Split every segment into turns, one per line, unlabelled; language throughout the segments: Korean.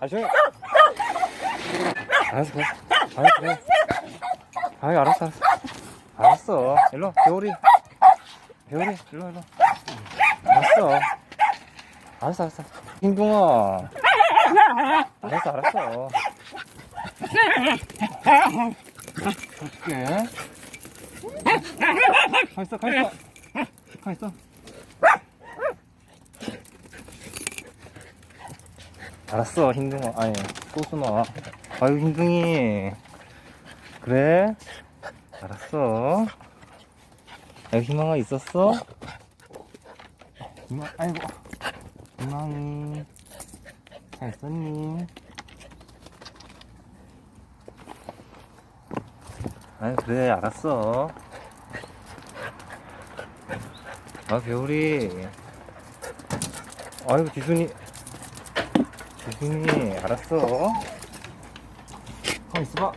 아, 조용히. 알았어, 그래. 알았어, 그래. 아이, 알았어, 알았어. 알았어. 일로, 와, 배우리. 배우리, 일로, 일로. 알았어. 알았어, 알았어. 흰둥아. 알았어, 알았어. 줄게. 가있어, 가있어. 가있어. 알았어, 흰둥아. 아니, 소순아. 아유, 흰둥이. 그래? 알았어. 여기 희망아 있었어? 희망, 아이고. 희망이. 잘 있었니? 아이, 그래, 알았어. 아, 배우리. 아이고, 지순이. 지순이, 알았어. 가만 있어봐.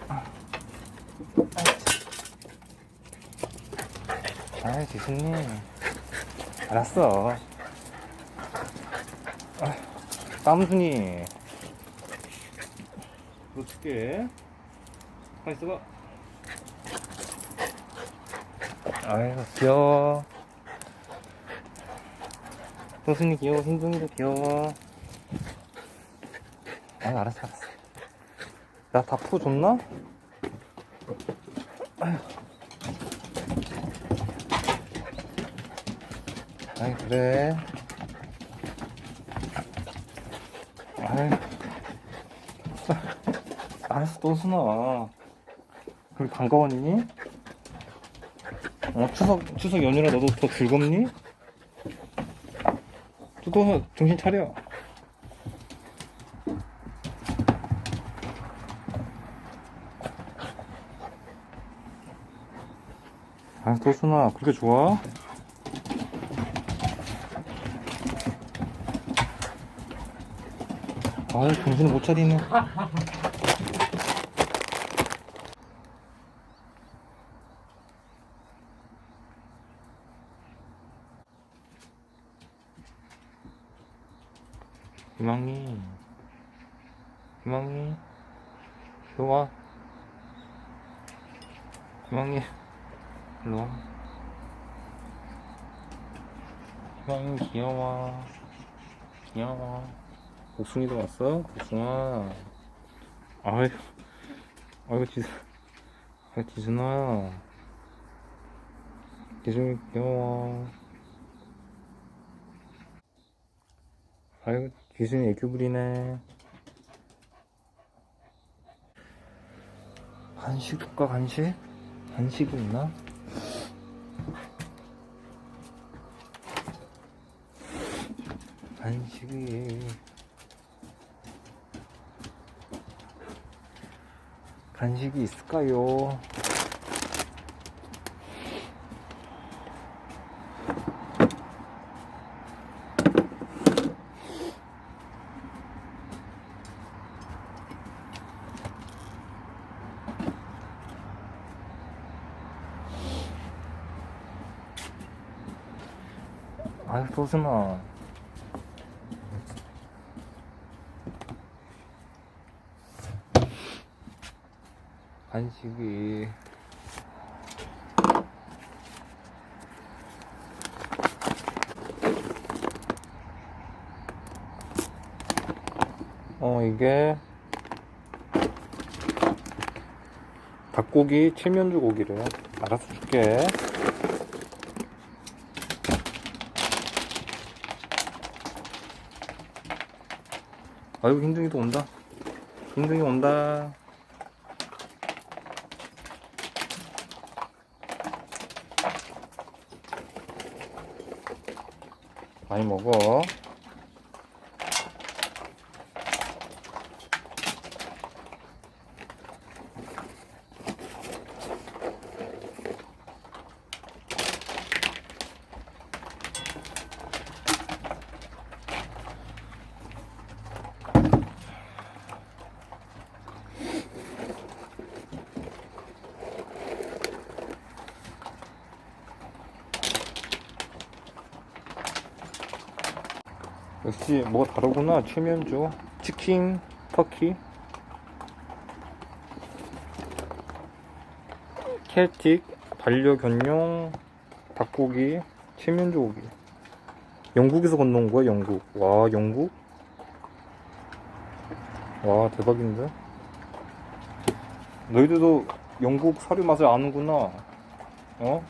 아이, 지순이. 알았어. 아, 땀순이. 너 줄게. 가만 있어봐. 아이고, 귀여워. 호순이 귀여워, 흰둥이도 귀여워. 아, 알았어, 알았어. 나 다 풀어줬나? 아이, 그래. 아이. 알았어, 또 순아. 그렇게 반가웠니? 어, 추석, 추석 연휴라 너도 더 즐겁니? 또 정신 차려. 아, 도순아, 그렇게 좋아? 아, 정신을 못 차리네. 희망이, 희망이, 좋아. 희망이, 일로 와. 희망이 귀여워. 귀여워. 옥순이도 왔어? 옥순아. 아이, 아이고, 지수, 아, 지순아. 지순이 귀여워. 아이고, 지순이 애교 부리네. 간식 줄까, 간식? 간식이 있나? 간식이. 간식이 있을까요? 아유, 소순아. 간식이. 어, 이게. 닭고기 칠면조 고기래. 알아서 줄게. 아이고 흰둥이도 온다 흰둥이 온다 많이 먹어 역시 뭐가 다르구나. 최면조 치킨 터키. 켈틱 반려견용 닭고기 최면조 고기. 영국에서 건너온 거야 영국. 와 영국? 와 대박인데? 너희들도 영국 사료 맛을 아는구나. 어?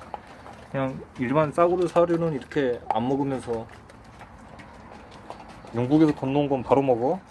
그냥 일반 싸구려 사료는 이렇게 안 먹으면서 영국에서 건너온 건 바로 먹어?